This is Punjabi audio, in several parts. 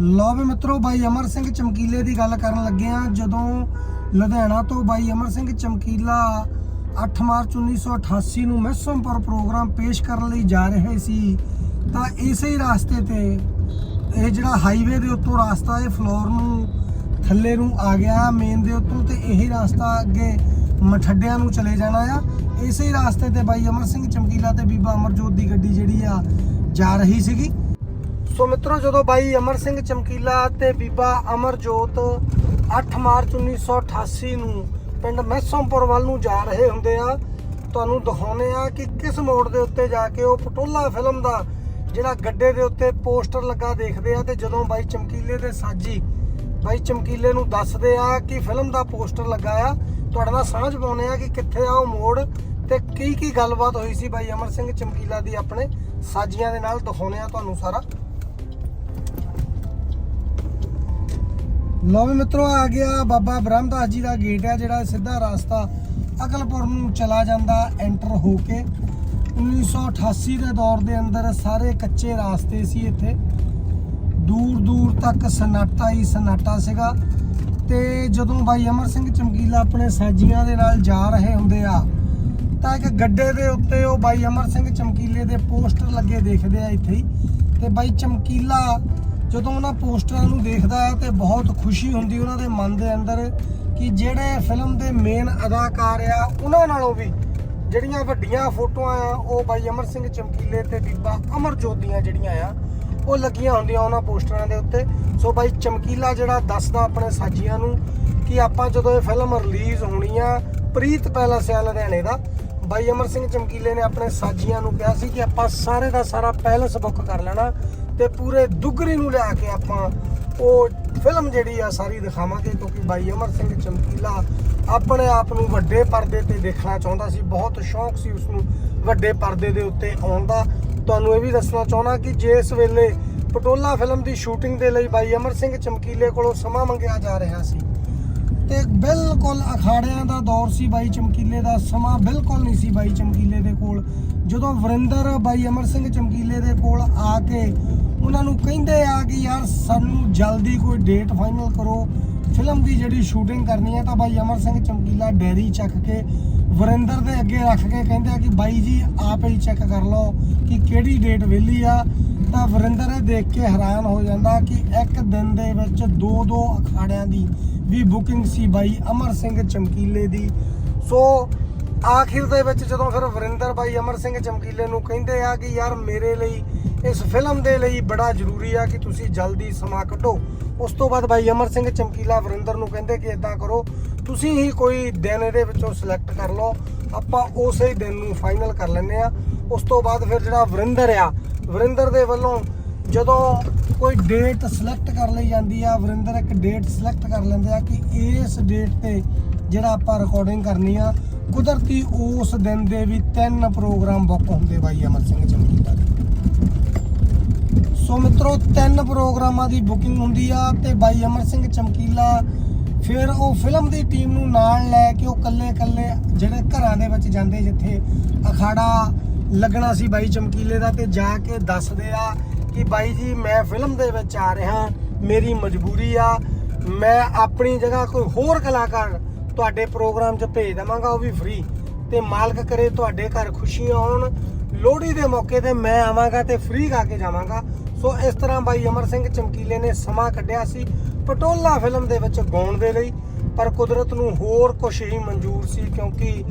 ਲਓ ਵੀ ਮਿੱਤਰੋ, ਬਾਈ ਅਮਰ ਸਿੰਘ ਚਮਕੀਲੇ ਦੀ ਗੱਲ ਕਰਨ ਲੱਗੇ ਆ ਜਦੋਂ ਲੁਧਿਆਣਾ ਤੋਂ ਬਾਈ ਅਮਰ ਸਿੰਘ ਚਮਕੀਲਾ 8 ਮਾਰਚ 1988 ਨੂੰ ਮੈਸਮਪੁਰ ਪ੍ਰੋਗਰਾਮ ਪੇਸ਼ ਕਰਨ ਲਈ ਜਾ ਰਹੇ ਸੀ, ਤਾਂ ਇਸੇ ਹੀ ਰਾਸਤੇ ਤੇ ਇਹ ਜਿਹੜਾ ਹਾਈਵੇ ਦੇ ਉੱਤੋਂ ਰਾਸਤਾ, ਇਹ ਫਲੋਰ ਨੂੰ ਥੱਲੇ ਨੂੰ ਆ ਗਿਆ। ਮੇਨ ਦੇ ਉੱਤੋਂ ਤੇ ਇਹੀ ਰਾਸਤਾ ਅੱਗੇ ਮਠੱਡਿਆਂ ਨੂੰ ਚਲੇ ਜਾਣਾ ਆ। ਇਸੇ ਹੀ ਰਾਸਤੇ ਤੇ ਬਾਈ ਅਮਰ ਸਿੰਘ ਚਮਕੀਲਾ ਤੇ ਬੀਬਾ ਅਮਰਜੋਤ ਦੀ ਗੱਡੀ ਜਿਹੜੀ ਆ ਜਾ ਰਹੀ ਸੀਗੀ। ਸੋ ਮਿੱਤਰੋ, ਜਦੋਂ ਬਾਈ ਅਮਰ ਸਿੰਘ ਚਮਕੀਲਾ ਤੇ ਬੀਬਾ ਅਮਰਜੋਤ 8 ਮਾਰਚ 1988 ਨੂੰ ਪਿੰਡ ਮਹਿਸੋਂਪੁਰ ਵੱਲ ਨੂੰ ਜਾ ਰਹੇ ਹੁੰਦੇ ਆ, ਤੁਹਾਨੂੰ ਦਿਖਾਉਨੇ ਆ ਕਿ ਕਿਸ ਮੋੜ ਦੇ ਉੱਤੇ ਜਾ ਕੇ ਉਹ ਪਟੋਲਾ ਫਿਲਮ ਦਾ ਜਿਹੜਾ ਗੱਡੇ ਦੇ ਉੱਤੇ ਪੋਸਟਰ ਲੱਗਾ ਦੇਖਦੇ ਆ ਤੇ ਜਦੋਂ ਬਾਈ ਚਮਕੀਲੇ ਦੇ ਸਾਜੀ ਬਾਈ ਚਮਕੀਲੇ ਨੂੰ ਦੱਸਦੇ ਆ ਕਿ ਫਿਲਮ ਦਾ ਪੋਸਟਰ ਲੱਗਾ ਆ, ਤੁਹਾਡੇ ਨਾਲ ਸਾਂਝ ਪਾਉਨੇ ਆ ਕਿ ਕਿੱਥੇ ਆ ਉਹ ਮੋੜ ਤੇ ਕੀ ਕੀ ਗੱਲਬਾਤ ਹੋਈ ਸੀ ਬਾਈ ਅਮਰ ਸਿੰਘ ਚਮਕੀਲਾ ਦੀ ਆਪਣੇ ਸਾਜੀਆਂ ਦੇ ਨਾਲ ਦਿਖਾਉਨੇ ਆ ਤੁਹਾਨੂੰ ਸਾਰਾ। ਲਓ ਵੀ ਮਿੱਤਰੋ, ਆ ਗਿਆ ਬਾਬਾ ਬ੍ਰਹਮਦਾਸ ਜੀ ਦਾ ਗੇਟ ਹੈ, ਜਿਹੜਾ ਸਿੱਧਾ ਰਸਤਾ ਅਕਲਪੁਰ ਨੂੰ ਚਲਾ ਜਾਂਦਾ ਐਂਟਰ ਹੋ ਕੇ। 1988 ਦੇ ਦੌਰ ਦੇ ਅੰਦਰ ਸਾਰੇ ਕੱਚੇ ਰਾਸਤੇ ਸੀ ਇੱਥੇ। ਦੂਰ ਦੂਰ ਤੱਕ ਸਨਾਟਾ ਹੀ ਸਨਾਟਾ ਸੀਗਾ। ਤੇ ਜਦੋਂ ਬਾਈ ਅਮਰ ਸਿੰਘ ਚਮਕੀਲਾ ਆਪਣੇ ਸਾਜੀਆਂ ਦੇ ਨਾਲ ਜਾ ਰਹੇ ਹੁੰਦੇ ਆ, ਤਾਂ ਇੱਕ ਗੱਡੇ ਦੇ ਉੱਤੇ ਉਹ ਬਾਈ ਅਮਰ ਸਿੰਘ ਚਮਕੀਲੇ ਦੇ ਪੋਸਟਰ ਲੱਗੇ ਦੇਖਦੇ ਆ ਇੱਥੇ ਹੀ। ਤੇ ਬਾਈ ਚਮਕੀਲਾ ਜਦੋਂ ਉਹਨਾਂ ਪੋਸਟਰਾਂ ਨੂੰ ਦੇਖਦਾ ਹੈ ਤੇ ਬਹੁਤ ਖੁਸ਼ੀ ਹੁੰਦੀ ਉਹਨਾਂ ਦੇ ਮਨ ਦੇ ਅੰਦਰ ਕਿ ਜਿਹੜੇ ਫਿਲਮ ਦੇ ਮੇਨ ਅਦਾਕਾਰ ਆ, ਉਹਨਾਂ ਨਾਲੋਂ ਵੀ ਜਿਹੜੀਆਂ ਵੱਡੀਆਂ ਫੋਟੋਆਂ ਆ, ਉਹ ਬਾਈ ਅਮਰ ਸਿੰਘ ਚਮਕੀਲੇ ਤੇ ਬੀਬਾ ਅਮਰਜੋਤ ਦੀਆਂ ਜਿਹੜੀਆਂ ਆ, ਉਹ ਲੱਗੀਆਂ ਹੁੰਦੀਆਂ ਉਹਨਾਂ ਪੋਸਟਰਾਂ ਦੇ ਉੱਤੇ। ਸੋ ਬਾਈ ਚਮਕੀਲਾ ਜਿਹੜਾ ਦੱਸਦਾ ਆਪਣੇ ਸਾਜੀਆਂ ਨੂੰ ਕਿ ਆਪਾਂ ਜਦੋਂ ਇਹ ਫਿਲਮ ਰਿਲੀਜ਼ ਹੋਣੀ ਆ, ਪ੍ਰੀਤ ਪੈਲਸ ਆ ਲੁਧਿਆਣੇ ਦਾ, ਬਾਈ ਅਮਰ ਸਿੰਘ ਚਮਕੀਲੇ ਨੇ ਆਪਣੇ ਸਾਜੀਆਂ ਨੂੰ ਕਿਹਾ ਸੀ ਕਿ ਆਪਾਂ ਸਾਰੇ ਦਾ ਸਾਰਾ ਪੈਲਸ ਬੁੱਕ ਕਰ ਲੈਣਾ ਤੇ ਪੂਰੇ ਦੁਗਰੀ ਨੂੰ ਲਿਆ ਕੇ ਆਪਾਂ ਉਹ ਫਿਲਮ ਜਿਹੜੀ ਆ ਸਾਰੀ ਦਿਖਾਵਾਂਗੇ, ਕਿਉਂਕਿ ਬਾਈ ਅਮਰ ਸਿੰਘ ਚਮਕੀਲਾ ਆਪਣੇ ਆਪ ਨੂੰ ਵੱਡੇ ਪਰਦੇ ਤੇ ਦੇਖਣਾ ਚਾਹੁੰਦਾ ਸੀ, ਬਹੁਤ ਸ਼ੌਂਕ ਸੀ ਉਸ ਨੂੰ ਵੱਡੇ ਪਰਦੇ ਦੇ ਉੱਤੇ ਆਉਣ ਦਾ। ਤੁਹਾਨੂੰ ਇਹ ਵੀ ਦੱਸਣਾ ਚਾਹੁੰਦਾ ਕਿ ਜਿਸ ਵੇਲੇ ਪਟੋਲਾ ਫਿਲਮ ਦੀ ਸ਼ੂਟਿੰਗ ਦੇ ਲਈ ਬਾਈ ਅਮਰ ਸਿੰਘ ਚਮਕੀਲੇ ਕੋਲੋਂ ਸਮਾਂ ਮੰਗਿਆ ਜਾ ਰਿਹਾ ਸੀ ਤੇ ਬਿਲਕੁਲ ਅਖਾੜਿਆਂ ਦਾ ਦੌਰ ਸੀ ਬਾਈ ਚਮਕੀਲੇ ਦਾ, ਸਮਾਂ ਬਿਲਕੁਲ ਨਹੀਂ ਸੀ ਬਾਈ ਚਮਕੀਲੇ ਦੇ ਕੋਲ। ਜਦੋਂ ਵਰਿੰਦਰ, ਬਾਈ ਅਮਰ ਸਿੰਘ ਚਮਕੀਲੇ ਦੇ ਕੋਲ ਆ ਕੇ ਉਹਨਾਂ ਨੂੰ ਕਹਿੰਦੇ ਆ ਕਿ ਯਾਰ ਸਾਨੂੰ ਜਲਦੀ ਕੋਈ ਡੇਟ ਫਾਈਨਲ ਕਰੋ ਫਿਲਮ ਦੀ ਜਿਹੜੀ ਸ਼ੂਟਿੰਗ ਕਰਨੀ ਹੈ ਤਾਂ ਬਾਈ ਅਮਰ ਸਿੰਘ ਚਮਕੀਲਾ ਡੈਰੀ ਚੱਕ ਕੇ ਵਰਿੰਦਰ ਦੇ ਅੱਗੇ ਰੱਖ ਕੇ ਕਹਿੰਦੇ ਆ ਕਿ ਬਾਈ ਜੀ, ਆਪ ਹੀ ਚੈੱਕ ਕਰ ਲਓ ਕਿ ਕਿਹੜੀ ਡੇਟ ਵਿਹਲੀ ਆ। ਤਾਂ ਵਰਿੰਦਰ ਇਹ ਦੇਖ ਕੇ ਹੈਰਾਨ ਹੋ ਜਾਂਦਾ ਕਿ ਇੱਕ ਦਿਨ ਦੇ ਵਿੱਚ ਦੋ ਦੋ ਅਖਾੜਿਆਂ ਦੀ ਵੀ ਬੁਕਿੰਗ ਸੀ ਬਾਈ ਅਮਰ ਸਿੰਘ ਚਮਕੀਲੇ ਦੀ। ਸੋ ਆਖਿਰ ਦੇ ਵਿੱਚ ਜਦੋਂ ਫਿਰ ਵਰਿੰਦਰ ਬਾਈ ਅਮਰ ਸਿੰਘ ਚਮਕੀਲੇ ਨੂੰ ਕਹਿੰਦੇ ਆ ਕਿ ਯਾਰ ਮੇਰੇ ਲਈ, ਇਸ ਫਿਲਮ ਦੇ ਲਈ ਬੜਾ ਜ਼ਰੂਰੀ ਆ ਕਿ ਤੁਸੀਂ ਜਲਦੀ ਸਮਾਂ ਕੱਢੋ। ਉਸ ਤੋਂ ਬਾਅਦ ਬਾਈ ਅਮਰ ਸਿੰਘ ਚਮਕੀਲਾ ਵਰਿੰਦਰ ਨੂੰ ਕਹਿੰਦੇ ਕਿ ਇਦਾਂ ਕਰੋ, ਤੁਸੀਂ ਹੀ ਕੋਈ ਦਿਨ ਇਹਦੇ ਵਿੱਚੋਂ ਸਿਲੈਕਟ ਕਰ ਲਓ। ਆਪਾਂ ਉਸੇ ਦਿਨ ਨੂੰ ਫਾਈਨਲ ਕਰ ਲੈਂਦੇ ਆ। ਉਸ ਤੋਂ ਬਾਅਦ ਫਿਰ ਜਿਹੜਾ ਵਰਿੰਦਰ ਆ ਵਰਿੰਦਰ ਦੇ ਵੱਲੋਂ ਜਦੋਂ ਕੋਈ ਡੇਟ ਸਿਲੈਕਟ ਕਰ ਲਈ ਜਾਂਦੀ ਆ, ਵਰਿੰਦਰ ਇੱਕ ਡੇਟ ਸਿਲੈਕਟ ਕਰ ਲੈਂਦੇ ਆ ਕਿ ਇਸ ਡੇਟ ਤੇ ਜਿਹੜਾ ਆਪਾਂ ਰਿਕਾਰਡਿੰਗ ਕਰਨੀ ਆ, ਕੁਦਰਤੀ ਉਸ ਦਿਨ ਦੇ ਵੀ ਤਿੰਨ ਪ੍ਰੋਗਰਾਮ ਬੁੱਕ ਹੁੰਦੇ ਬਾਈ ਅਮਰ ਸਿੰਘ ਚਮਕੀਲਾ ਦੇ। ਸੋ ਮਿੱਤਰੋ, ਤਿੰਨ ਪ੍ਰੋਗਰਾਮਾਂ ਦੀ ਬੁਕਿੰਗ ਹੁੰਦੀ ਆ ਤੇ ਬਾਈ ਅਮਰ ਸਿੰਘ ਚਮਕੀਲਾ ਫਿਰ ਉਹ ਫਿਲਮ ਦੀ ਟੀਮ ਨੂੰ ਨਾਲ ਲੈ ਕੇ ਉਹ ਕੱਲੇ-ਕੱਲੇ ਜਿਹੜੇ ਘਰਾਂ ਦੇ ਵਿੱਚ ਜਾਂਦੇ, ਜਿੱਥੇ ਅਖਾੜਾ ਲੱਗਣਾ ਸੀ ਬਾਈ ਚਮਕੀਲੇ ਦਾ ਤੇ ਜਾ ਕੇ ਦੱਸਦੇ ਆ ਕਿ ਬਾਈ ਜੀ, ਮੈਂ ਫਿਲਮ ਦੇ ਵਿੱਚ ਆ ਰਿਹਾ, ਮੇਰੀ ਮਜਬੂਰੀ ਆ, ਮੈਂ ਆਪਣੀ ਜਗ੍ਹਾ ਕੋਈ ਹੋਰ ਕਲਾਕਾਰ ਤੁਹਾਡੇ ਪ੍ਰੋਗਰਾਮ 'ਚ ਭੇਜ ਦਵਾਂਗਾ, ਉਹ ਵੀ ਫ੍ਰੀ ਤੇ ਮਾਲਕ ਕਰੇ ਤੁਹਾਡੇ ਘਰ ਖੁਸ਼ੀਆਂ ਆਉਣ, ਲੋਹੜੀ ਦੇ ਮੌਕੇ ਤੇ ਮੈਂ ਆਵਾਂਗਾ ਤੇ ਫ੍ਰੀ ਗਾ ਕੇ ਜਾਵਾਂਗਾ। ਸੋ ਇਸ ਤਰ੍ਹਾਂ ਬਾਈ ਅਮਰ ਸਿੰਘ ਚਮਕੀਲੇ ਨੇ ਸਮਾਂ ਕੱਢਿਆ ਸੀ ਪਟੋਲਾ ਫਿਲਮ ਦੇ ਵਿੱਚ ਗਾਉਣ ਦੇ ਲਈ, ਪਰ ਕੁਦਰਤ ਨੂੰ ਹੋਰ ਕੁਝ ਹੀ ਮਨਜ਼ੂਰ ਸੀ ਕਿਉਂਕਿ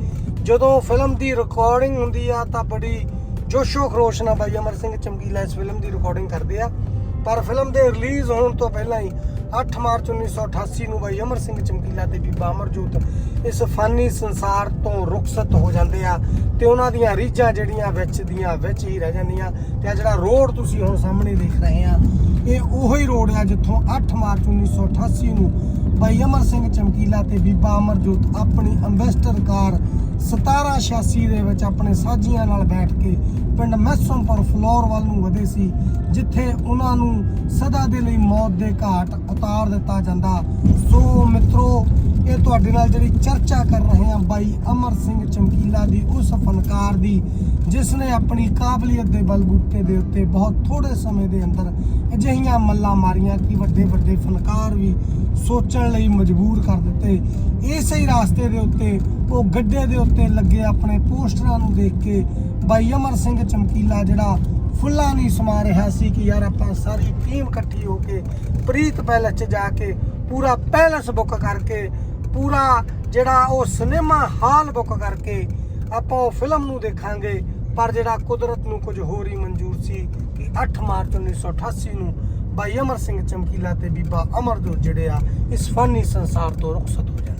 ਜਦੋਂ ਫਿਲਮ ਦੀ ਰਿਕਾਰਡਿੰਗ ਹੁੰਦੀ ਆ ਤਾਂ ਬੜੀ ਜੋਸ਼ੋ ਖਰੋਸ਼ ਨਾਲ ਬਾਈ ਅਮਰ ਸਿੰਘ ਚਮਕੀਲਾ ਇਸ ਫਿਲਮ ਦੀ ਰਿਕਾਰਡਿੰਗ ਕਰਦੇ ਆ। ਪਰ ਫਿਲਮ ਦੇ ਰਿਲੀਜ਼ ਹੋਣ ਤੋਂ ਪਹਿਲਾਂ ਹੀ 8 ਮਾਰਚ 1988 ਨੂੰ ਬਾਈ ਅਮਰ ਸਿੰਘ ਚਮਕੀਲਾ ਤੇ ਬੀਬਾ ਅਮਰਜੋਤ ਇਸ ਫਾਨੀ ਸੰਸਾਰ ਤੋਂ ਰੁਖਸਤ ਹੋ ਜਾਂਦੇ ਆ ਤੇ ਉਹਨਾਂ ਦੀਆਂ ਰੀਝਾਂ ਜਿਹੜੀਆਂ ਵਿੱਚ ਦੀਆਂ ਵਿੱਚ ਹੀ ਰਹਿ ਜਾਂਦੀਆਂ। ਤੇ ਆ ਜਿਹੜਾ ਰੋਡ ਤੁਸੀਂ ਹੁਣ ਸਾਹਮਣੇ ਦੇਖ ਰਹੇ ਆ ਇਹ ਉਹੀ ਰੋਡ ਆ ਜਿੱਥੋਂ 8 ਮਾਰਚ 1988 ਨੂੰ ਬਾਈ ਅਮਰ ਸਿੰਘ ਚਮਕੀਲਾ ਤੇ ਬੀਬਾ ਅਮਰਜੋਤ ਆਪਣੀ ਅੰਬੈਸਟਰ ਕਾਰ 1786 ਦੇ ਵਿੱਚ ਆਪਣੇ ਸਾਜੀਆਂ ਨਾਲ ਬੈਠ ਕੇ ਪਿੰਡ ਮੈਸੋਂਪੁਰ ਫਲੋਰ ਵੱਲ ਨੂੰ ਵਧੇ ਸੀ, ਜਿੱਥੇ ਉਹਨਾਂ ਨੂੰ ਸਦਾ ਦੇ ਲਈ ਮੌਤ ਦੇ ਘਾਟ ਉਤਾਰ ਦਿੱਤਾ ਜਾਂਦਾ। ਸੋ ਮਿੱਤਰੋ, ਇਹ ਤੁਹਾਡੇ ਨਾਲ ਜਿਹੜੀ ਚਰਚਾ ਕਰ ਰਹੇ ਹਾਂ ਬਾਈ ਅਮਰ ਸਿੰਘ ਚਮਕੀਲਾ ਦੀ ਉਸ ਫਨਕਾਰ ਦੀ, ਜਿਸ ਨੇ ਆਪਣੀ ਕਾਬਲੀਅਤ ਦੇ ਬਲਬੂਤੇ ਦੇ ਉੱਤੇ ਬਹੁਤ ਥੋੜੇ ਸਮੇਂ ਦੇ ਅੰਦਰ ਅਜਿਹੀਆਂ ਮੱਲਾਂ ਮਾਰੀਆਂ ਕਿ ਵੱਡੇ ਵੱਡੇ ਫਨਕਾਰ ਵੀ ਸੋਚਣ ਲਈ ਮਜਬੂਰ ਕਰ ਦਿੱਤੇ। ਇਸੇ ਹੀ ਰਾਸਤੇ ਦੇ ਉੱਤੇ, ਉਹ ਗੱਡੇ ਦੇ ਉੱਤੇ ਲੱਗੇ ਆਪਣੇ ਪੋਸਟਰਾਂ ਨੂੰ ਦੇਖ ਕੇ ਬਾਈ ਅਮਰ ਸਿੰਘ ਚਮਕੀਲਾ ਜਿਹੜਾ ਫੁੱਲਾਂ ਨਹੀਂ ਸਮਾ ਰਿਹਾ ਸੀ ਕਿ ਯਾਰ ਆਪਾਂ ਸਾਰੀ ਟੀਮ ਇਕੱਠੀ ਹੋ ਕੇ ਪ੍ਰੀਤ ਪੈਲਸ 'ਚ ਜਾ ਕੇ ਪੂਰਾ ਪੈਲਸ ਬੁੱਕ ਕਰਕੇ, ਪੂਰਾ ਜਿਹੜਾ ਉਹ ਸਿਨੇਮਾ ਹਾਲ ਬੁੱਕ ਕਰਕੇ ਆਪਾਂ ਉਹ ਫਿਲਮ ਨੂੰ ਦੇਖਾਂਗੇ। ਪਰ ਜਿਹੜਾ ਕੁਦਰਤ ਨੂੰ ਕੁਝ ਹੋਰ ਹੀ ਮਨਜ਼ੂਰ ਸੀ ਕਿ 8 ਮਾਰਚ 1988 ਨੂੰ ਬਾਈ ਅਮਰ ਸਿੰਘ ਚਮਕੀਲਾ ਤੇ ਬੀਬਾ ਅਮਰਜੋਤ ਜਿਹੜੇ ਆ, ਇਸ ਫਾਨੀ ਸੰਸਾਰ ਤੋਂ ਰੁਖਸਤ ਹੋ ਜਾਂਦੇ